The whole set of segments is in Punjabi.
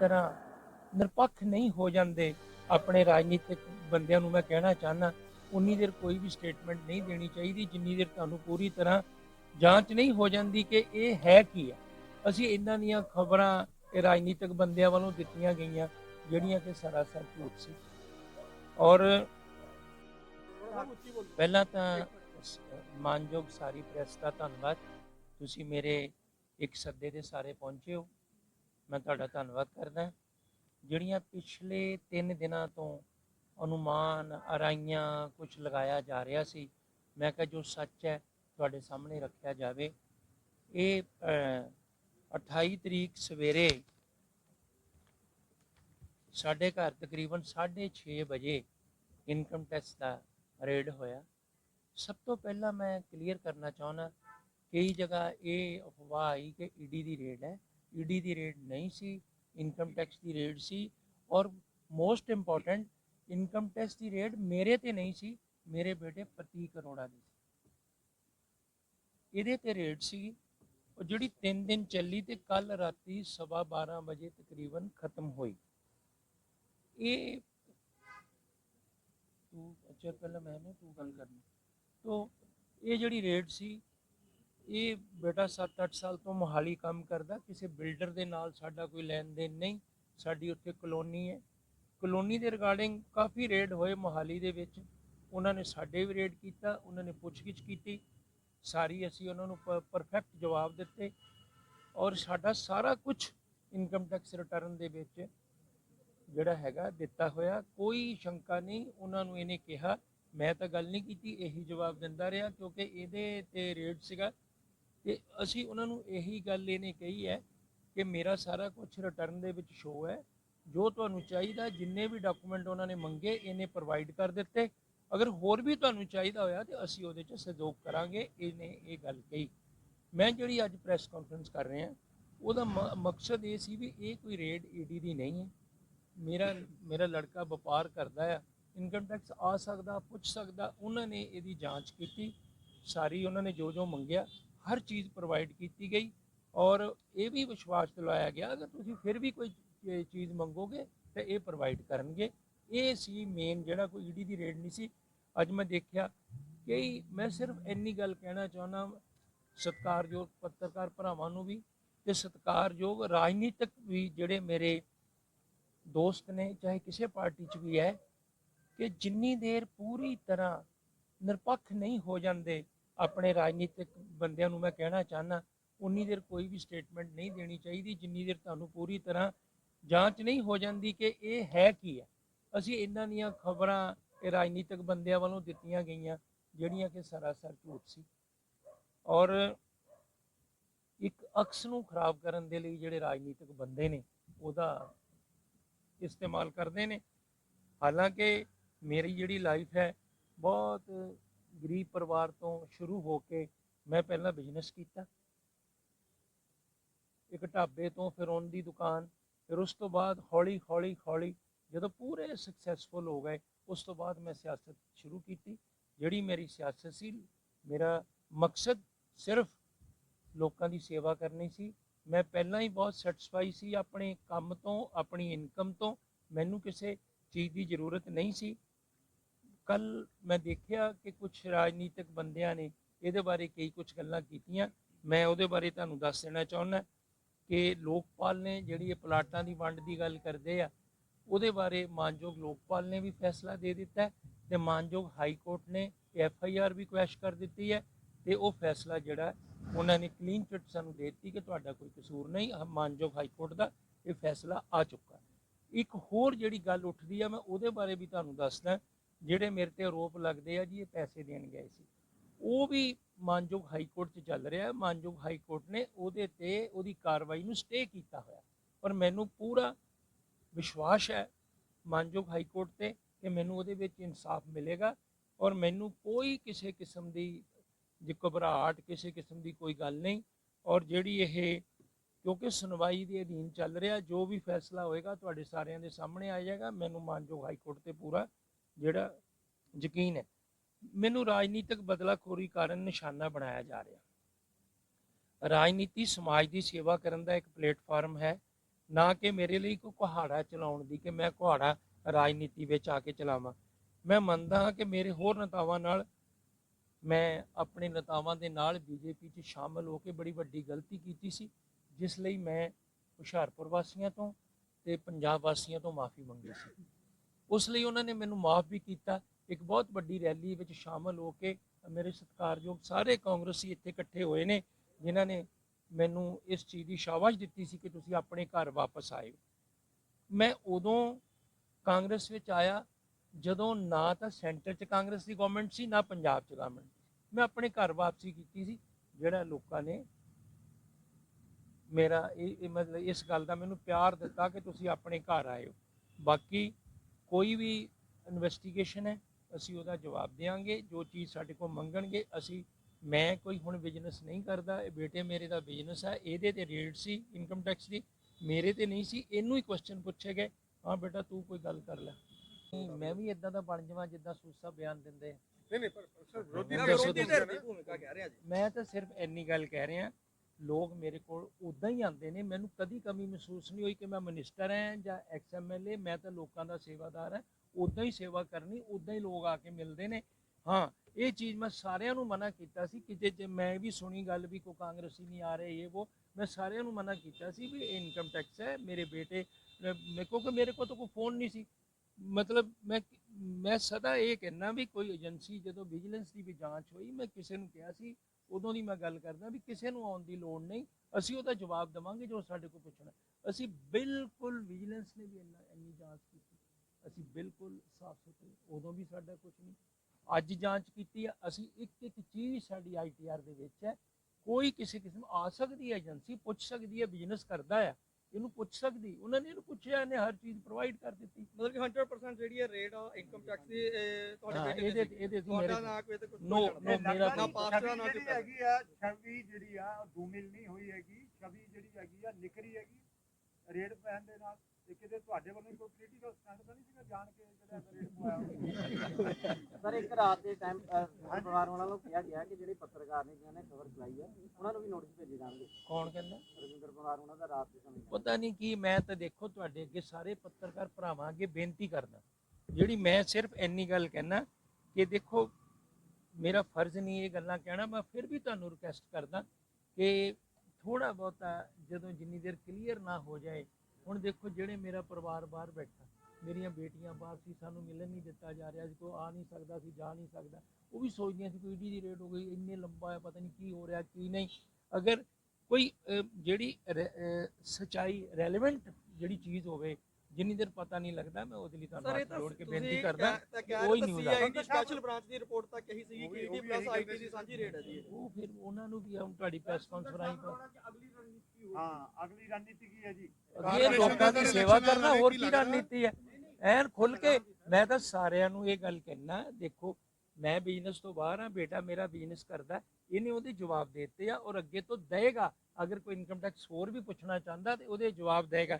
ਤਰ੍ਹਾਂ ਨਿਰਪੱਖ ਨਹੀਂ ਹੋ ਜਾਂਦੇ ਆਪਣੇ ਰਾਜਨੀਤਿਕ ਬੰਦਿਆਂ ਨੂੰ ਮੈਂ ਕਹਿਣਾ ਚਾਹਨਾ ਉਨੀ ਦੇਰ ਕੋਈ ਵੀ ਸਟੇਟਮੈਂਟ ਨਹੀਂ ਦੇਣੀ ਚਾਹੀਦੀ, ਜਿੰਨੀ ਦੇਰ ਤੁਹਾਨੂੰ ਪੂਰੀ ਤਰ੍ਹਾਂ ਜਾਂਚ ਨਹੀਂ ਹੋ ਜਾਂਦੀ ਕਿ ਇਹ ਹੈ ਕੀ ਹੈ ਅਸੀਂ ਇਹਨਾਂ ਦੀਆਂ ਖਬਰਾਂ ਇਹ ਰਾਜਨੀਤਿਕ ਬੰਦਿਆਂ ਵੱਲੋਂ ਦਿੱਤੀਆਂ ਗਈਆਂ, ਜਿਹੜੀਆਂ ਕਿ ਸਰਾਸਰ ਝੂਠ ਸੀ। ਔਰ ਪਹਿਲਾਂ ਤਾਂ ਮਾਨਯੋਗ ਸਾਰੀ ਪ੍ਰੈਸ ਦਾ ਧੰਨਵਾਦ। ਤੁਸੀਂ ਮੇਰੇ ਇੱਕ ਸੱਦੇ ਦੇ ਸਾਰੇ ਪਹੁੰਚੇ ਹੋ। ਮੈਂ ਤੁਹਾਡਾ ਧੰਨਵਾਦ ਕਰਦਾ ਜਿਹੜੀਆਂ ਪਿਛਲੇ 3 ਦਿਨਾਂ ਤੋਂ ਅਨੁਮਾਨ ਅਰਾਈਆਂ ਕੁਝ ਲਗਾਇਆ ਜਾ ਰਿਹਾ ਸੀ ਮੈਂ ਕਿਹਾ ਜੋ ਸੱਚ ਹੈ ਤੁਹਾਡੇ ਸਾਹਮਣੇ ਰੱਖਿਆ ਜਾਵੇ। ਇਹ ਅਹ, 28 ਤਰੀਕ ਸਵੇਰੇ ਸਾਡੇ ਘਰ ਤਕਰੀਬਨ 6:30 ਵਜੇ ਇਨਕਮ ਟੈਕਸ ਦਾ ਰੇਡ ਹੋਇਆ। ਸਭ ਤੋਂ ਪਹਿਲਾਂ ਮੈਂ ਕਲੀਅਰ ਕਰਨਾ ਚਾਹੁੰਦਾ ਕਈ ਜਗ੍ਹਾ ਇਹ ਅਫਵਾਹ ਆਈ ਕਿ ਈਡੀ ਦੀ ਰੇਡ ਹੈ। ਈਡੀ ਦੀ ਰੇਡ ਨਹੀਂ ਸੀ ਇਨਕਮ ਟੈਕਸ ਦੀ ਰੇਡ ਸੀ ਔਰ ਮੋਸਟ ਇੰਪੋਰਟੈਂਟ ਇਨਕਮ ਟੈਕਸ ਦੀ ਰੇਡ ਮੇਰੇ ਤੇ ਨਹੀਂ ਸੀ, ਮੇਰੇ ਬੇਟੇ ਪ੍ਰਤੀਕ ਅਰੋੜਾ ਦੀ ਸੀ। ਇਹਦੇ ਤੇ ਰੇਡ ਸੀ ਉਹ ਜਿਹੜੀ 3 ਦਿਨ ਚੱਲੀ ਤੇ ਕੱਲ ਰਾਤੀ ਸਵਾ 12 ਵਜੇ ਤਕਰੀਬਨ ਖਤਮ ਹੋਈ। ਇਹ ਤੂੰ, ਅੱਛਾ, ਪਹਿਲਾਂ ਮੈਂ ਨਾ ਤੂੰ ਗੱਲ ਕਰਨੀ। ਤੋ, ਇਹ ਜਿਹੜੀ ਰੇਟ ਸੀ ਇਹ ਬੇਟਾ 7-8 ਸਾਲ ਤੋਂ ਮੋਹਾਲੀ ਕੰਮ ਕਰਦਾ, ਕਿਸੇ ਬਿਲਡਰ ਦੇ ਨਾਲ ਸਾਡਾ ਕੋਈ ਲੈਣ ਦੇਣ ਨਹੀਂ, ਸਾਡੀ ਉੱਥੇ ਕਲੋਨੀ ਹੈ। ਕਲੋਨੀ ਦੇ ਰਿਗਾਰਡਿੰਗ ਕਾਫੀ ਰੇਡ ਹੋਏ ਮੋਹਾਲੀ ਦੇ ਵਿੱਚ। ਉਹਨਾਂ ਨੇ ਸਾਡੇ ਵੀ ਰੇਡ ਕੀਤਾ, ਉਹਨਾਂ ਨੇ ਪੁੱਛਗਿੱਛ ਕੀਤੀ। ਸਾਰੀ ਅਸੀਂ ਉਹਨਾਂ ਨੂੰ ਪਰਫੈਕਟ ਜਵਾਬ ਦਿੱਤੇ ਔਰ ਸਾਡਾ ਸਾਰਾ ਕੁਝ ਇਨਕਮ ਟੈਕਸ ਰਿਟਰਨ ਦੇ ਵਿੱਚ ਜਿਹੜਾ ਹੈਗਾ ਦਿੱਤਾ ਹੋਇਆ। ਕੋਈ ਸ਼ੰਕਾ ਨਹੀਂ, ਉਹਨਾਂ ਨੂੰ ਇਹਨੇ ਕਿਹਾ। ਮੈਂ ਤਾਂ ਗੱਲ ਨਹੀਂ ਕੀਤੀ, ਇਹੀ ਜਵਾਬ ਦਿੰਦਾ ਰਿਹਾ ਕਿਉਂਕਿ ਇਹਦੇ ਤੇ ਰੇਟ ਸੀਗਾ। ਤੇ ਅਸੀਂ ਉਹਨਾਂ ਨੂੰ ਇਹੀ ਗੱਲ ਇਹਨੇ ਕਹੀ ਹੈ ਕਿ ਮੇਰਾ ਸਾਰਾ ਕੁਝ ਰਿਟਰਨ ਦੇ ਵਿੱਚ ਸ਼ੋ ਹੈ। ਜੋ ਤੁਹਾਨੂੰ ਚਾਹੀਦਾ, ਜਿੰਨੇ ਵੀ ਡਾਕੂਮੈਂਟ ਉਹਨਾਂ ਨੇ ਮੰਗੇ, ਇਹਨੇ ਪ੍ਰੋਵਾਈਡ ਕਰ ਦਿੱਤੇ। ਅਗਰ ਹੋਰ ਵੀ ਤੁਹਾਨੂੰ ਚਾਹੀਦਾ ਹੋਇਆ ਤੇ ਅਸੀਂ ਉਹਦੇ 'ਚ ਸਹਿਯੋਗ ਕਰਾਂਗੇ, ਇਹਨੇ ਇਹ ਗੱਲ ਕਹੀ। ਮੈਂ ਜਿਹੜੀ ਅੱਜ ਪ੍ਰੈਸ ਕਾਨਫਰੰਸ ਕਰ ਰਿਹਾ, ਉਹਦਾ ਮ- ਮਕਸਦ ਇਹ ਸੀ ਵੀ ਇਹ ਕੋਈ ਰੇਡ ਈਡੀ ਦੀ ਨਹੀਂ ਹੈ। ਮੇਰਾ ਮੇਰਾ ਲੜਕਾ ਵਪਾਰ ਕਰਦਾ ਆ ਇਨਕਮ ਟੈਕਸ ਆ ਸਕਦਾ, ਪੁੱਛ ਸਕਦਾ, ਉਹਨਾਂ ਨੇ ਇਹਦੀ ਜਾਂਚ ਕੀਤੀ। ਸਾਰੀ ਉਹਨਾਂ ਨੇ ਜੋ ਜੋ ਮੰਗਿਆ ਹਰ ਚੀਜ਼ ਪ੍ਰੋਵਾਈਡ ਕੀਤੀ ਗਈ ਔਰ ਇਹ ਵੀ ਵਿਸ਼ਵਾਸ ਦਿਲਾਇਆ ਗਿਆ ਅਗਰ ਤੁਸੀਂ ਫਿਰ ਵੀ ਕੋਈ ਚੀਜ਼ ਮੰਗੋਗੇ ਤਾਂ ਇਹ ਪ੍ਰੋਵਾਈਡ ਕਰਨਗੇ। ਇਹ ਸੀ ਮੇਨ ਜਿਹੜਾ ਕੋਈ ਈਡੀ ਦੀ ਰੇਡ ਨਹੀਂ ਸੀ। ਅੱਜ ਮੈਂ ਦੇਖਿਆ ਕਿ ਮੈਂ ਸਿਰਫ ਇੰਨੀ ਗੱਲ ਕਹਿਣਾ ਚਾਹੁੰਦਾ ਸਤਿਕਾਰਯੋਗ ਪੱਤਰਕਾਰ ਭਰਾਵਾਂ ਨੂੰ ਵੀ ਤੇ ਸਤਿਕਾਰਯੋਗ ਰਾਜਨੀਤਿਕ ਵੀ ਜਿਹੜੇ ਮੇਰੇ ਦੋਸਤ ਨੇ, ਚਾਹੇ ਕਿਸੇ ਪਾਰਟੀ 'ਚ ਵੀ ਹੈ, ਕਿ ਜਿੰਨੀ ਦੇਰ ਪੂਰੀ ਤਰ੍ਹਾਂ ਨਿਰਪੱਖ ਨਹੀਂ ਹੋ ਜਾਂਦੇ ਆਪਣੇ ਰਾਜਨੀਤਿਕ ਬੰਦਿਆਂ ਨੂੰ ਮੈਂ ਕਹਿਣਾ ਚਾਹਨਾ ਉਨੀ ਦੇਰ ਕੋਈ ਵੀ ਸਟੇਟਮੈਂਟ ਨਹੀਂ ਦੇਣੀ ਚਾਹੀਦੀ, ਜਿੰਨੀ ਦੇਰ ਤੁਹਾਨੂੰ ਪੂਰੀ ਤਰ੍ਹਾਂ ਜਾਂਚ ਨਹੀਂ ਹੋ ਜਾਂਦੀ ਕਿ ਇਹ ਹੈ ਕੀ ਹੈ। ਅਸੀਂ ਇਹਨਾਂ ਦੀਆਂ ਖਬਰਾਂ ਇਹ ਰਾਜਨੀਤਿਕ ਬੰਦਿਆਂ ਵੱਲੋਂ ਦਿੱਤੀਆਂ ਗਈਆਂ, ਜਿਹੜੀਆਂ ਕਿ ਸਰਾਸਰ ਝੂਠ ਸੀ। ਔਰ ਇੱਕ ਅਕਸ ਨੂੰ ਖਰਾਬ ਕਰਨ ਦੇ ਲਈ ਜਿਹੜੇ ਰਾਜਨੀਤਿਕ ਬੰਦੇ ਨੇ, ਉਹਦਾ ਇਸਤੇਮਾਲ ਕਰਦੇ ਨੇ। ਹਾਲਾਂਕਿ ਮੇਰੀ ਜਿਹੜੀ ਲਾਈਫ ਹੈ ਬਹੁਤ ਗਰੀਬ ਪਰਿਵਾਰ ਤੋਂ ਸ਼ੁਰੂ ਹੋ ਕੇ ਮੈਂ ਪਹਿਲਾਂ ਬਿਜ਼ਨਸ ਕੀਤਾ। ਇੱਕ ਢਾਬੇ ਤੋਂ ਫਿਰ ਉਹਨਾਂ ਦੀ ਦੁਕਾਨ, ਫਿਰ ਉਸ ਤੋਂ ਬਾਅਦ ਹੌਲੀ ਹੌਲੀ ਹੌਲੀ ਜਦੋਂ ਪੂਰੇ ਸਕਸੈਸਫੁਲ ਹੋ ਗਏ, ਉਸ ਤੋਂ ਬਾਅਦ ਮੈਂ ਸਿਆਸਤ ਸ਼ੁਰੂ ਕੀਤੀ। ਜਿਹੜੀ ਮੇਰੀ ਸਿਆਸਤ ਸੀ, ਮੇਰਾ ਮਕਸਦ ਸਿਰਫ ਲੋਕਾਂ ਦੀ ਸੇਵਾ ਕਰਨੀ ਸੀ। ਮੈਂ ਪਹਿਲਾਂ ਹੀ ਬਹੁਤ ਸੈਟੀਸਫਾਈ ਸੀ ਆਪਣੇ ਕੰਮ ਤੋਂ, ਆਪਣੀ ਇਨਕਮ ਤੋਂ। ਮੈਨੂੰ ਕਿਸੇ ਚੀਜ਼ ਦੀ ਜ਼ਰੂਰਤ ਨਹੀਂ ਸੀ। ਕੱਲ ਮੈਂ ਦੇਖਿਆ ਕਿ ਕੁਝ ਰਾਜਨੀਤਿਕ ਬੰਦਿਆਂ ਨੇ ਇਹਦੇ ਬਾਰੇ ਕਈ ਕੁਝ ਗੱਲਾਂ ਕੀਤੀਆਂ। ਮੈਂ ਉਹਦੇ ਬਾਰੇ ਤੁਹਾਨੂੰ ਦੱਸ ਦੇਣਾ ਚਾਹੁੰਦਾ ਕਿ ਲੋਕਪਾਲ ਨੇ ਜਿਹੜੀ ਇਹ ਪਲਾਟਾਂ ਦੀ ਵੰਡ ਦੀ ਗੱਲ ਕਰਦੇ ਆ, ਉਹਦੇ ਬਾਰੇ ਮਾਨਯੋਗ ਲੋਕਪਾਲ ਨੇ ਵੀ ਫੈਸਲਾ ਦੇ ਦਿੱਤਾ ਹੈ ਤੇ ਮਾਨਯੋਗ ਹਾਈ ਕੋਰਟ ਨੇ ਐਫ ਆਈ ਆਰ ਵੀ ਕੁਐਸ਼ ਕਰ ਦਿੱਤੀ ਹੈ ਤੇ ਉਹ ਫੈਸਲਾ ਜਿਹੜਾ ਉਹਨਾਂ ਨੇ ਕਲੀਨ ਚਿੱਟ ਸਾਨੂੰ ਦੇ ਦਿੱਤੀ ਕਿ ਤੁਹਾਡਾ ਕੋਈ ਕਸੂਰ ਨਹੀਂ ਮਾਨਯੋਗ ਹਾਈ ਕੋਰਟ ਦਾ ਇਹ ਫੈਸਲਾ ਆ ਚੁੱਕਾ ਇੱਕ ਹੋਰ ਜਿਹੜੀ ਗੱਲ ਉੱਠਦੀ ਆ, ਮੈਂ ਉਹਦੇ ਬਾਰੇ ਵੀ ਤੁਹਾਨੂੰ ਦੱਸਦਾ ਜਿਹੜੇ ਮੇਰੇ ਤੇ ਆਰੋਪ ਲੱਗਦੇ ਆ ਜੀ, ਇਹ ਪੈਸੇ ਦੇਣ ਗਏ ਸੀ। ਉਹ ਵੀ ਮਾਨਯੋਗ ਹਾਈ ਕੋਰਟ 'ਚ ਚੱਲ ਰਿਹਾ। ਮਾਨਯੋਗ ਹਾਈ ਕੋਰਟ ਨੇ ਉਹਦੇ ਤੇ ਉਹਦੀ ਕਾਰਵਾਈ ਨੂੰ ਸਟੇ ਕੀਤਾ ਹੋਇਆ। ਪਰ ਮੈਨੂੰ ਪੂਰਾ ਵਿਸ਼ਵਾਸ ਹੈ ਮਾਨਯੋਗ ਹਾਈ ਕੋਰਟ ਤੇ ਕਿ ਮੈਨੂੰ ਉਹਦੇ ਵਿੱਚ ਇਨਸਾਫ ਮਿਲੇਗਾ ਔਰ ਮੈਨੂੰ ਕੋਈ ਕਿਸੇ ਕਿਸਮ ਦੀ ਜੇ ਘਬਰਾਹਟ, ਕਿਸੇ ਕਿਸਮ ਦੀ ਕੋਈ ਗੱਲ ਨਹੀਂ ਔਰ ਜਿਹੜੀ ਇਹ ਕਿਉਂਕਿ ਸੁਣਵਾਈ ਦੇ ਅਧੀਨ ਚੱਲ ਰਿਹਾ, ਜੋ ਵੀ ਫੈਸਲਾ ਹੋਏਗਾ ਤੁਹਾਡੇ ਸਾਰਿਆਂ ਦੇ ਸਾਹਮਣੇ ਆ ਜਾਏਗਾ। ਮੈਨੂੰ ਮਾਨਯੋਗ ਹਾਈ ਕੋਰਟ ਤੇ ਪੂਰਾ ਜਿਹੜਾ ਯਕੀਨ ਹੈ, ਮੈਨੂੰ ਰਾਜਨੀਤਿਕ ਬਦਲਾਖੋਰੀ ਕਾਰਨ ਨਿਸ਼ਾਨਾ ਬਣਾਇਆ ਜਾ ਰਿਹਾ। ਰਾਜਨੀਤੀ ਸਮਾਜ ਦੀ ਸੇਵਾ ਕਰਨ ਦਾ ਇੱਕ ਪਲੇਟਫਾਰਮ ਹੈ, ਨਾ ਕਿ ਮੇਰੇ ਲਈ ਕੋਈ ਕੁਹਾੜਾ ਚਲਾਉਣ ਦੀ ਕਿ ਮੈਂ ਕੁਹਾੜਾ ਰਾਜਨੀਤੀ ਵਿੱਚ ਆ ਕੇ ਚਲਾਵਾਂ। ਮੈਂ ਮੰਨਦਾ ਹਾਂ ਕਿ ਮੇਰੇ ਹੋਰ ਨੇਤਾਵਾਂ ਨਾਲ ਮੈਂ ਆਪਣੇ ਨੇਤਾਵਾਂ ਦੇ ਨਾਲ ਬੀਜੇਪੀ 'ਚ ਸ਼ਾਮਲ ਹੋ ਕੇ ਬੜੀ ਵੱਡੀ ਗਲਤੀ ਕੀਤੀ ਸੀ, ਜਿਸ ਲਈ ਮੈਂ ਹੁਸ਼ਿਆਰਪੁਰ ਵਾਸੀਆਂ ਤੋਂ ਤੇ ਪੰਜਾਬ ਵਾਸੀਆਂ ਤੋਂ ਮਾਫੀ ਮੰਗੀ ਸੀ। ਉਸ ਲਈ ਉਹਨਾਂ ਨੇ ਮੈਨੂੰ ਮਾਫ ਵੀ ਕੀਤਾ। ਇੱਕ ਬਹੁਤ ਵੱਡੀ ਰੈਲੀ ਵਿੱਚ ਸ਼ਾਮਲ ਹੋ ਕੇ ਮੇਰੇ ਸਤਿਕਾਰਯੋਗ ਸਾਰੇ ਕਾਂਗਰਸੀ ਇੱਥੇ ਇਕੱਠੇ ਹੋਏ ਨੇ, ਜਿਨ੍ਹਾਂ ਨੇ ਮੈਨੂੰ ਇਸ ਚੀਜ਼ ਦੀ ਸ਼ਾਬਾਸ਼ ਦਿੱਤੀ ਸੀ ਕਿ ਤੁਸੀਂ ਆਪਣੇ ਘਰ ਵਾਪਸ ਆਏ ਮੈਂ ਉਦੋਂ ਕਾਂਗਰਸ ਵਿੱਚ ਆਇਆ, ਜਦੋਂ ਨਾ ਤਾਂ ਸੈਂਟਰ 'ਚ ਕਾਂਗਰਸ ਦੀ ਗਵਰਨਮੈਂਟ ਸੀ, ਨਾ ਪੰਜਾਬ 'ਚ ਗਵਰਨਮੈਂਟ ਮੈਂ ਆਪਣੇ ਘਰ ਵਾਪਸੀ ਕੀਤੀ ਸੀ, ਜਿਹੜਾ ਲੋਕਾਂ ਨੇ ਮੇਰਾ ਇਹ ਇਹ ਮਤਲਬ ਇਸ ਗੱਲ ਦਾ ਮੈਨੂੰ ਪਿਆਰ ਦਿੱਤਾ ਕਿ ਤੁਸੀਂ ਆਪਣੇ ਘਰ ਆਏ ਹੋ ਬਾਕੀ ਕੋਈ ਵੀ ਇਨਵੈਸਟੀਗੇਸ਼ਨ ਹੈ ਅਸੀਂ ਉਹਦਾ ਜਵਾਬ ਦੇਵਾਂਗੇ। ਜੋ ਚੀਜ਼ ਸਾਡੇ ਕੋਲ ਮੰਗਣਗੇ ਅਸੀਂ ਮੈਂ ਕੋਈ ਹੁਣ ਬਿਜ਼ਨਸ ਨਹੀਂ ਕਰਦਾ ਇਹ ਬੇਟੇ ਮੇਰੇ ਦਾ ਬਿਜ਼ਨਸ ਹੈ ਇਹਦੇ ਤੇ ਰੇਟ ਸੀ ਇਨਕਮ ਟੈਕਸ ਦੀ ਮੇਰੇ ਤੇ ਨਹੀਂ ਸੀ ਇਹਨੂੰ ਹੀ ਕੁਐਸਚਨ ਪੁੱਛੇ ਗਏ ਹਾਂ ਬੇਟਾ ਤੂੰ ਕੋਈ ਗੱਲ ਕਰ ਲੈ। ਮੈਂ ਵੀ ਇਦਾਂ ਦਾ ਬਣ ਜਾਵਾਂ ਜਿੱਦਾਂ ਸੂਸਾ ਬਿਆਨ ਦਿੰਦੇ ਨਹੀਂ ਨਹੀਂ ਪਰ ਸਰ ਵਿਰੋਧੀ ਧਿਰ ਦੀ ਭੂਮਿਕਾ ਕਹਿ ਰਿਹਾ ਜੀ। ਮੈਂ ਤਾਂ ਸਿਰਫ ਇੰਨੀ ਗੱਲ ਕਹਿ ਰਿਹਾ ਲੋਕ ਮੇਰੇ ਕੋਲ ਉਦਾਂ ਹੀ ਆਉਂਦੇ ਨੇ, ਮੈਨੂੰ ਕਦੀ ਕਮੀ ਮਹਿਸੂਸ ਨਹੀਂ ਹੋਈ ਕਿ ਮੈਂ ਮਿਨਿਸਟਰ ਹਾਂ ਜਾਂ ਐਕਸ ਐਮਐਲਏ ਮੈਂ ਤਾਂ ਲੋਕਾਂ ਦਾ ਸੇਵਾਦਾਰ ਹਾਂ ਉਦਾਂ ਹੀ ਸੇਵਾ ਕਰਨੀ ਉਦਾਂ ਹੀ ਲੋਕ ਆ ਕੇ ਮਿਲਦੇ ਨੇ। ਹਾਂ, ਇਹ ਚੀਜ਼ ਮੈਂ ਸਾਰਿਆਂ ਨੂੰ ਮਨਾ ਕੀਤਾ ਸੀ ਕਿ ਜੇ ਜੇ ਮੈਂ ਵੀ ਸੁਣੀ ਗੱਲ ਵੀ ਕੋ ਕਾਂਗਰਸੀ ਨਹੀਂ ਆ ਰਹੇ ਇਹ ਉਹ ਮੈਂ ਸਾਰਿਆਂ ਨੂੰ ਮਨਾ ਕੀਤਾ ਸੀ ਵੀ ਇਹ ਇਨਕਮ ਟੈਕਸ ਹੈ, ਮੇਰੇ ਬੇਟੇ ਮੇਰੇ ਕੋ ਮੇਰੇ ਕੋਲ ਤਾਂ ਕੋਈ ਫੋਨ ਨਹੀਂ ਸੀ। ਮਤਲਬ ਮੈਂ ਮੈਂ ਸਦਾ ਇਹ ਕਹਿਣਾ ਵੀ ਕੋਈ ਏਜੰਸੀ ਜਦੋਂ ਵਿਜੀਲੈਂਸ ਦੀ ਵੀ ਜਾਂਚ ਹੋਈ, ਮੈਂ ਕਿਸੇ ਨੂੰ ਕਿਹਾ ਸੀ ਉਦੋਂ ਦੀ ਮੈਂ ਗੱਲ ਕਰਦਾ ਵੀ ਕਿਸੇ ਨੂੰ ਆਉਣ ਦੀ ਲੋੜ ਨਹੀਂ, ਅਸੀਂ ਉਹਦਾ ਜਵਾਬ ਦੇਵਾਂਗੇ ਜੋ ਸਾਡੇ ਕੋਲ ਪੁੱਛਣਾ। ਅਸੀਂ ਬਿਲਕੁਲ ਵਿਜੀਲੈਂਸ ਨੇ ਵੀ ਇੰਨਾ, ਇੰਨੀ ਜਾਂਚ ਕੀਤੀ। ਅਸੀਂ ਬਿਲਕੁਲ ਸਾਫ਼ ਸੁਥਰੇ ਉਦੋਂ ਵੀ ਸਾਡਾ ਕੁਝ ਨਹੀਂ। ਅੱਜ ਜਾਂਚ ਕੀਤੀ ਹੈ ਅਸੀਂ ਇੱਕ ਇੱਕ ਚੀਜ਼ ਸਾਡੀ ਆਈਟੀਆਰ ਦੇ ਵਿੱਚ ਹੈ। ਕੋਈ ਕਿਸੇ ਕਿਸਮ ਆ ਸਕਦੀ ਹੈ ਏਜੰਸੀ ਪੁੱਛ ਸਕਦੀ ਹੈ ਬਿਜ਼ਨਸ ਕਰਦਾ ਹੈ ਇਹਨੂੰ ਪੁੱਛ ਸਕਦੀ। ਉਹਨਾਂ ਨੇ ਇਹਨੂੰ ਪੁੱਛਿਆ ਇਹਨੇ ਹਰ ਚੀਜ਼ ਪ੍ਰੋਵਾਈਡ ਕਰ ਦਿੱਤੀ। ਮਤਲਬ ਕਿ 100% ਜਿਹੜੀ ਹੈ ਰੇਟ ਆ ਇਨਕਮ ਟੈਕਸ ਦੀ ਤੁਹਾਡੇ ਬੇਟੇ ਇਹਦੇ ਦੇ ਇਹਦੇ ਸੀ। ਮੇਰੇ ਨਾ ਕੋਈ ਤੇ ਕੁਝ No, no, ਮੇਰਾ ਨਾ ਪਾਸਟਰ ਨਾ ਛਵੀ ਕੋਈ ਜਿਹੜੀ ਹੈਗੀ ਆ ਛਵੀ ਜਿਹੜੀ ਆ ਉਹ ਧੂਮਿਲ ਨਹੀਂ ਹੋਈ ਹੈਗੀ। ਛਵੀ ਜਿਹੜੀ ਹੈਗੀ ਆ ਨਿਕਰੀ ਹੈਗੀ। ਰੇਡ ਪੈਣ ਦੇ ਨਾਲ ਇਹ ਕਿਤੇ ਤੁਹਾਡੇ ਵੱਲੋਂ ਕੋਈ ਪੋਲੀਟੀਕਲ ਸਟੈਂਡ ਤਾਂ ਨਹੀਂ ਸੀਗਾ ਜਾਣ ਕੇ ਜਿਹੜਾ ਰੇਡ ਪਵਾਇਆ ਸਰ ਇੱਕ ਰਾਤ ਦੇ ਟਾਈਮ ਪਰਿਵਾਰ ਵਾਲਿਆਂ ਨੂੰ ਕਿਹਾ ਗਿਆ ਕਿ ਜਿਹੜੇ ਪੱਤਰਕਾਰ ਨੇ ਜਿਨ੍ਹਾਂ ਨੇ ਖਬਰ ਚਲਾਈ ਹੈ ਉਹਨਾਂ ਨੂੰ ਵੀ ਨੋਟਿਸ ਭੇਜੇ ਜਾਣਗੇ। ਕੌਣ ਕਹਿੰਦਾ? ਰਵਿੰਦਰ ਪਰਿਵਾਰ ਉਹਨਾਂ ਦਾ ਰਾਤ ਦੇ ਸਮੇਂ ਪਤਾ ਨਹੀਂ ਕੀ ਮੈਂ ਤਾਂ ਦੇਖੋ ਤੁਹਾਡੇ ਅੱਗੇ ਸਾਰੇ ਪੱਤਰਕਾਰ ਭਰਾਵਾਂ ਅੱਗੇ ਬੇਨਤੀ ਕਰਦਾ। ਜਿਹੜੀ ਮੈਂ ਸਿਰਫ ਇੰਨੀ ਗੱਲ ਕਹਿਣਾ ਕਿ ਦੇਖੋ ਮੇਰਾ ਫਰਜ਼ ਨਹੀਂ ਇਹ ਗੱਲਾਂ ਕਹਿਣਾ ਮੈਂ ਫਿਰ ਵੀ ਤੁਹਾਨੂੰ ਰਿਕੁਐਸਟ ਕਰਦਾ ਕਿ ਥੋੜਾ ਬਹੁਤਾ ਜਦੋਂ ਜਿੰਨੀ ਦੇਰ ਕਲੀਅਰ ਨਾ ਹੋ ਜਾਏ ਹੁਣ ਦੇਖੋ ਜਿਹੜੇ ਮੇਰਾ ਪਰਿਵਾਰ ਬਾਹਰ ਬੈਠਾ ਮੇਰੀਆਂ ਬੇਟੀਆਂ ਬਾਹਰ ਸੀ ਸਾਨੂੰ ਮਿਲਣ ਨਹੀਂ ਦਿੱਤਾ ਜਾ ਰਿਹਾ ਸੀ ਕੋਈ ਆ ਨਹੀਂ ਸਕਦਾ ਸੀ ਜਾ ਨਹੀਂ ਸਕਦਾ। ਉਹ ਵੀ ਸੋਚਦੀਆਂ ਸੀ ਕੋਈ ਈਡੀ ਦੀ ਰੇਟ ਹੋ ਗਈ ਇੰਨੇ ਲੰਬਾ ਹੈ ਪਤਾ ਨਹੀਂ ਕੀ ਹੋ ਰਿਹਾ ਕੀ ਨਹੀਂ। ਅਗਰ ਕੋਈ ਅਹ, ਜਿਹੜੀ ਸਚਾਈ ਰੈਲੇਵੈਂਟ ਜਿਹੜੀ ਚੀਜ਼ ਹੋਵੇ ਜਿੰਨੀ ਦੇਰ ਪਤਾ ਨਹੀਂ ਲੱਗਦਾ ਮੈਂ ਉਹਦੇ ਲਈ ਤੁਹਾਨੂੰ ਹੱਥ ਤਾਂ ਜੋੜ ਕੇ ਬੇਨਤੀ ਕਰਦਾ ਕਹਿ- ਕਹਿ ਕੋਈ ਤਾਂ ਆ। CID ਸਪੈਸ਼ਲ ਬ੍ਰਾਂਚ ਦੀ ਰਿਪੋਰਟ ਤੱਕ ਇਹੀ ਸੀਗੀ ਕਿ ਈਡੀ ਪਲੱਸ ਆਈਟੀ ਦੀ ਸਾਂਝੀ ਰੇਟ ਹੈ ਜੀ। ਉਹ ਫਿਰ ਉਹਨਾਂ ਨੂੰ ਵੀ ਹੁਣ ਤੁਹਾਡੀ ਪ੍ਰੈਸ ਕਾਨਫਰੰਸ ਤੋਂ ਹਾਂ ਅਗਲੀ ਰਣਨੀਤੀ ਕੀ ਹੈ ਜੀ? ਇਹ ਲੋਕਾਂ ਦੀ ਸੇਵਾ ਕਰਨਾ ਹੋਰ ਕੀ ਰਣਨੀਤੀ ਹੈ? ਐਨ ਖੁੱਲ ਕੇ ਮੈਂ ਤਾਂ ਸਾਰਿਆਂ ਨੂੰ ਇਹ ਗੱਲ ਕਹਿਣਾ ਦੇਖੋ ਮੈਂ ਬਿਜ਼ਨਸ ਤੋਂ ਬਾਹਰ ਆ ਬੇਟਾ ਮੇਰਾ ਬਿਜ਼ਨਸ ਕਰਦਾ ਇਹਨੇ ਉਹਦੇ ਜਵਾਬ ਦੇ ਦਿੱਤੇ ਆ ਔਰ ਅੱਗੇ ਤੋਂ ਦੇਗਾ ਅਗਰ ਕੋਈ ਇਨਕਮ ਟੈਕਸ ਹੋਰ ਵੀ ਪੁੱਛਣਾ ਚਾਹੁੰਦਾ ਤੇ ਉਹਦੇ ਜਵਾਬ ਦੇਗਾ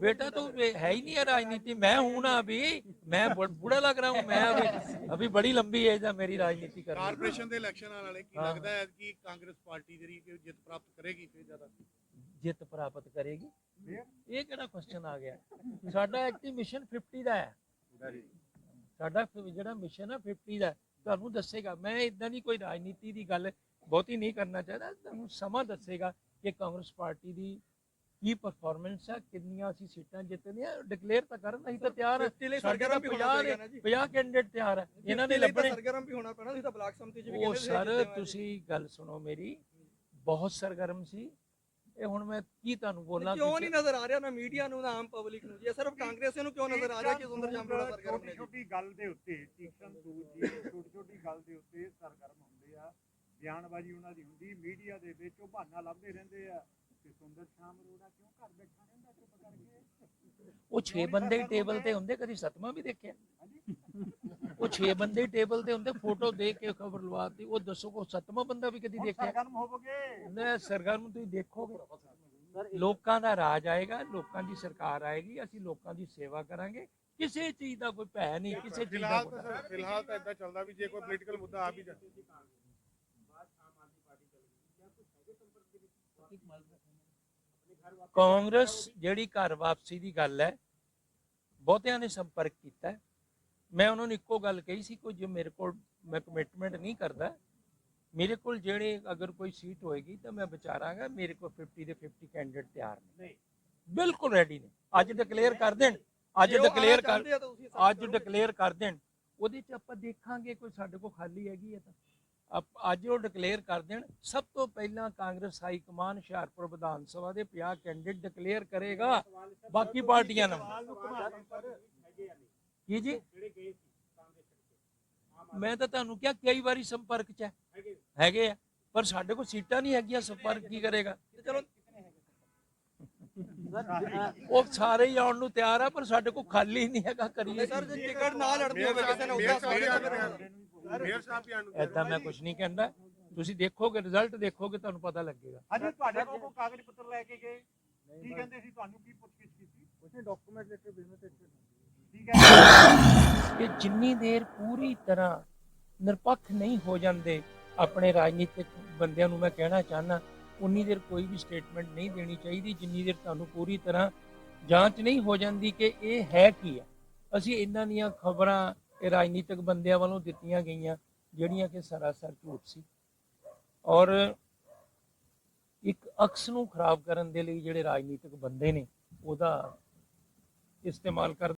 ਬੇਟਾ ਤੂੰ ਹੈ ਹੀ ਨਹੀਂ ਰਾਜਨੀਤੀ ਮੈਂ ਹੂੰ ਨਾ ਅਭੀ ਮੈਂ ਬੁੜਾ ਲੱਗ ਰਹਾ ਹੂੰ ਮੈਂ ਅਭੀ ਅਭੀ ਬੜੀ ਲੰਬੀ ਏਜ ਆ ਮੇਰੀ ਰਾਜਨੀਤੀ ਕਰਨੀ ਕਾਰਪੋਰੇਸ਼ਨ ਦੇ ਇਲੈਕਸ਼ਨ ਆਉਣ ਵਾਲੇ ਕੀ ਲੱਗਦਾ ਹੈ ਕਿ ਕਾਂਗਰਸ ਪਾਰਟੀ ਜਿਹੜੀ ਜਿੱਤ ਪ੍ਰਾਪਤ ਕਰੇਗੀ ਫੇਰ ਜ਼ਿਆਦਾ? ਜਿੱਤ ਪ੍ਰਾਪਤ ਕਰੇਗੀ। ਇਹ ਕਿਹੜਾ ਕੁਐਸਚਨ ਆ ਗਿਆ? ਸਾਡਾ ਐਕਟਿਵ ਮਿਸ਼ਨ 50 ਦਾ ਹੈ। ਸਾਡਾ ਜਿਹੜਾ ਮਿਸ਼ਨ ਹੈ 50 ਦਾ ਤੁਹਾਨੂੰ ਦੱਸੇਗਾ ਮੈਂ ਇਦਾਂ ਦੀ ਕੋਈ ਰਾਜਨੀਤੀ ਦੀ ਗੱਲ ਬਹੁਤੀ ਨਹੀਂ ਕਰਨਾ ਚਾਹਦਾ ਤੁਹਾਨੂੰ ਸਮਾਂ ਦੱਸੇਗਾ ਕਿ ਕਾਂਗਰਸ ਪਾਰਟੀ ਦੀ ਕੀ ਪਰਫਾਰਮੈਂਸ ਹੈ ਕਿੰਨੀਆਂ ਅਸੀਂ ਸੀਟਾਂ ਜਿੱਤਦੀਆਂ ਡਿਕਲੇਅਰ ਤਾਂ ਕਰਨ ਅਸੀਂ ਤਾਂ ਤਿਆਰ ਹਾਂ 50 ਲਈ ਸਾਡੇ ਤਾਂ ਸਰਗਰਮ ਵੀ ਹੋਣਾ 50 ਪਏਗਾ ਨਾ ਜੀ। 50 ਕੈਂਡੀਡੇਟ ਤਿਆਰ ਹੈ ਇਹਨਾਂ ਨੇ 50 ਲਈ ਤਾਂ ਲੱਭਣੇ। ਸਰਗਰਮ ਵੀ ਹੋਣਾ ਪੈਣਾ ਤੁਸੀਂ ਤਾਂ ਬਲਾਕ ਸੰਮਤੀ ਚ ਵੀ ਕਹਿੰਦੇ ਸੀ ਸਰ ਆ। ਤੁਸੀਂ ਗੱਲ ਸੁਣੋ ਮੇਰੀ ਬਹੁਤ ਸਰਗਰਮ ਸੀ। ਇਹ ਹੁਣ ਮੈਂ ਕੀ ਤੁਹਾਨੂੰ ਬੋਲਾਂ ਕਿਉਂ ਨਹੀਂ ਨਜ਼ਰ ਆ ਰਿਹਾ ਨਾ ਮੀਡੀਆ ਨੂੰ ਨਾ ਆਮ ਪਬਲਿਕ ਨੂੰ? ਜੀ ਸਿਰਫ ਕਾਂਗਰਸੀਆਂ ਨੂੰ ਕਿਉਂ ਨਜ਼ਰ ਆ ਰਿਹਾ ਕਿ ਸੁੰਦਰ ਜਾਮ ਬੜਾ ਸਰਗਰਮ ਨੇ ਛੋਟੀ ਗੱਲ ਦੇ ਉੱਤੇ ਟੀਕਨ ਦੂਰ ਜੀ ਛੋਟੀ ਛੋਟੀ ਗੱਲ ਦੇ ਉੱਤੇ ਸਰਗਰਮ ਹੁੰਦੇ ਆ। ਬਿਆਨਬਾਜ਼ੀ ਉਹਨਾਂ ਦੀ ਹੁੰਦੀ ਮੀਡੀਆ ਦੇ ਵਿੱਚ ਉਹ ਬਹਾਨਾ ਲੱਭਦੇ ਰਹਿੰਦੇ ਆ। ਕਿ ਸੁੰਦਰ ਸ਼ਾਮ ਅਰੋੜਾ ਕਿਉਂ ਘਰ ਬੈਠਾ ਰਹਿੰਦਾ ਚੁੱਪ ਕਰਕੇ? ਉਹ 6 ਬੰਦੇ ਹੀ ਟੇਬਲ ਤੇ ਹੁੰਦੇ ਕਦੀ ਸਤਵਾਂ ਵੀ ਦੇਖਿਆ? ਉਹ 6 ਬੰਦੇ ਹੀ ਟੇਬਲ ਤੇ ਹੁੰਦੇ ਫੋਟੋ ਦੇਖ ਕੇ ਖਬਰ ਲਵਾਤੀ ਉਹ ਦੱਸੋ ਕੋ ਸਤਵਾਂ ਬੰਦਾ ਵੀ ਕਦੀ ਦੇਖਿਆ? ਸਰਗਰਮ ਹੋਵੋਗੇ? ਨਾ ਸਰਗਰਮ ਤੁਸੀਂ ਦੇਖੋਗੇ। ਲੋਕਾਂ ਦਾ ਰਾਜ ਆਏਗਾ ਲੋਕਾਂ ਦੀ ਸਰਕਾਰ ਆਏਗੀ ਅਸੀਂ ਲੋਕਾਂ ਦੀ ਸੇਵਾ ਕਰਾਂਗੇ। ਕਿਸੇ ਚੀਜ਼ ਦਾ ਕੋਈ ਭੈ ਨਹੀਂ ਕਿਸੇ ਚੀਜ਼ ਦਾ ਫਿਲਹਾਲ ਤਾਂ ਸਰ ਫਿਲਹਾਲ ਤਾਂ ਇਦਾਂ ਚੱਲਦਾ ਵੀ ਜੇ ਕੋਈ ਪੋਲੀਟੀਕਲ ਮੁੱਦਾ ਆ ਵੀ ਜਾਏ ਕਾਂਗਰਸ ਜਿਹੜੀ ਘਰ ਵਾਪਸੀ ਦੀ ਗੱਲ ਹੈ ਬਹੁਤਿਆਂ ਨੇ ਸੰਪਰਕ ਕੀਤਾ ਹੈ। ਮੈਂ ਉਹਨਾਂ ਨੂੰ ਇੱਕੋ ਗੱਲ ਕਹੀ ਸੀ ਕੋਈ ਜੋ ਮੇਰੇ ਕੋਲ ਮੈਂ ਕਮਿਟਮੈਂਟ ਨਹੀਂ ਕਰਦਾ ਮੇਰੇ ਕੋਲ ਜਿਹੜੇ ਅਗਰ ਕੋਈ ਸੀਟ ਹੋਏਗੀ ਤਾਂ ਮੈਂ ਵਿਚਾਰਾਂਗਾ ਮੇਰੇ ਕੋਲ 50 ਦੇ 50 ਕੈਂਡੀਡੇਟ ਤਿਆਰ ਨੇ। ਬਿਲਕੁਲ ਰੈਡੀ ਨੇ। ਅੱਜ ਡਿਕਲੇਅਰ ਕਰ ਦੇਣ ਅੱਜ ਡਿਕਲੇਅਰ ਕਰ ਅੱਜ। ਡਿਕਲੇਅਰ ਕਰ ਦੇਣ। ਉਹਦੇ ਚ ਆਪਾਂ ਦੇਖਾਂਗੇ ਕੋਈ ਸਾਡੇ ਕੋਲ ਖਾਲੀ ਹੈਗੀ ਹੈ ਤਾਂ। ਅੱਜ ਉਹ ਡਿਕਲੇਅਰ ਕਰ ਦੇਣ। ਸਭ ਤੋਂ ਪਹਿਲਾਂ ਕਾਂਗਰਸ ਹਾਈ ਕਮਾਨ ਹੁਸ਼ਿਆਰਪੁਰ ਵਿਧਾਨ ਸਭਾ ਦੇ 50 ਕੈਂਡੀਡੇਟ ਡਿਕਲੇਅਰ ਕਰੇਗਾ। ਬਾਕੀ ਪਾਰਟੀਆਂ ਨਾਲ। ਕੀ ਜੀ? ਮੈਂ ਤਾਂ ਤੁਹਾਨੂੰ ਕਿਹਾ ਕਈ ਵਾਰੀ ਸੰਪਰਕ ਚ ਹੈ। ਹੈਗੇ ਆ ਪਰ ਸਾਡੇ ਕੋਲ ਸੀਟਾਂ ਨਹੀਂ ਹੈਗੀਆਂ ਸੰਪਰਕ ਕੀ ਕਰੇਗਾ? ਚਲੋ। ਉਹ ਸਾਰੇ ਹੀ ਆਉਣ ਨੂੰ ਤਿਆਰ ਆ ਪਰ ਸਾਡੇ ਕੋਲ ਖਾਲੀ ਨਹੀਂ ਹੈਗਾ ਕਰੀਏ ਸਰ ਜੇ ਟਿਕਟ ਨਾ ਲੜਦੀ ਹੋਵੇ ਕਿਸੇ ਨੇ ਉਹਦਾ ਮੇਅਰ ਸਾਹਿਬ ਵੀ ਆਣ ਐਦਾਂ ਮੈਂ ਕੁਝ ਨਹੀਂ ਕਹਿੰਦਾ। ਤੁਸੀਂ ਦੇਖੋਗੇ ਰਿਜ਼ਲਟ ਦੇਖੋਗੇ ਤੁਹਾਨੂੰ ਪਤਾ ਲੱਗੇਗਾ। ਹਾਂਜੀ ਤੁਹਾਡੇ ਕੋਲ ਕੋਈ ਕਾਗਜ਼ ਪੱਤਰ ਲੈ ਕੇ ਗਏ? ਕੀ ਕਹਿੰਦੇ ਸੀ ਤੁਹਾਨੂੰ ਕੀ ਪੁੱਛਗਿੱਛ ਕੀਤੀ? ਉਸਨੇ ਡਾਕੂਮੈਂਟ ਲੈਟਰ ਬਿਜ਼ਨਸ ਠੀਕ ਹੈ ਕਿ ਜਿੰਨੀ ਦੇਰ ਪੂਰੀ ਤਰ੍ਹਾਂ ਨਿਰਪੱਖ ਨਹੀਂ ਹੋ ਜਾਂਦੇ ਆਪਣੇ ਰਾਜਨੀਤਿਕ ਬੰਦਿਆਂ ਨੂੰ ਮੈਂ ਕਹਿਣਾ ਚਾਹਨਾ ਉਨੀ ਦੇਰ ਕੋਈ ਵੀ ਸਟੇਟਮੈਂਟ ਨਹੀਂ ਦੇਣੀ ਚਾਹੀਦੀ, ਜਿੰਨੀ ਦੇਰ ਤੁਹਾਨੂੰ ਪੂਰੀ ਤਰ੍ਹਾਂ ਜਾਂਚ ਨਹੀਂ ਹੋ ਜਾਂਦੀ ਕਿ ਇਹ ਹੈ ਕੀ ਹੈ ਅਸੀਂ ਇਹਨਾਂ ਦੀਆਂ ਖਬਰਾਂ ਇਹ ਰਾਜਨੀਤਿਕ ਬੰਦਿਆਂ ਵੱਲੋਂ ਦਿੱਤੀਆਂ ਗਈਆਂ, ਜਿਹੜੀਆਂ ਕਿ ਸਰਾਸਰ ਝੂਠ ਸੀ। ਔਰ ਇੱਕ ਅਕਸ ਨੂੰ ਖਰਾਬ ਕਰਨ ਦੇ ਲਈ ਜਿਹੜੇ ਰਾਜਨੀਤਿਕ ਬੰਦੇ ਨੇ, ਉਹਦਾ ਇਸਤੇਮਾਲ ਕਰ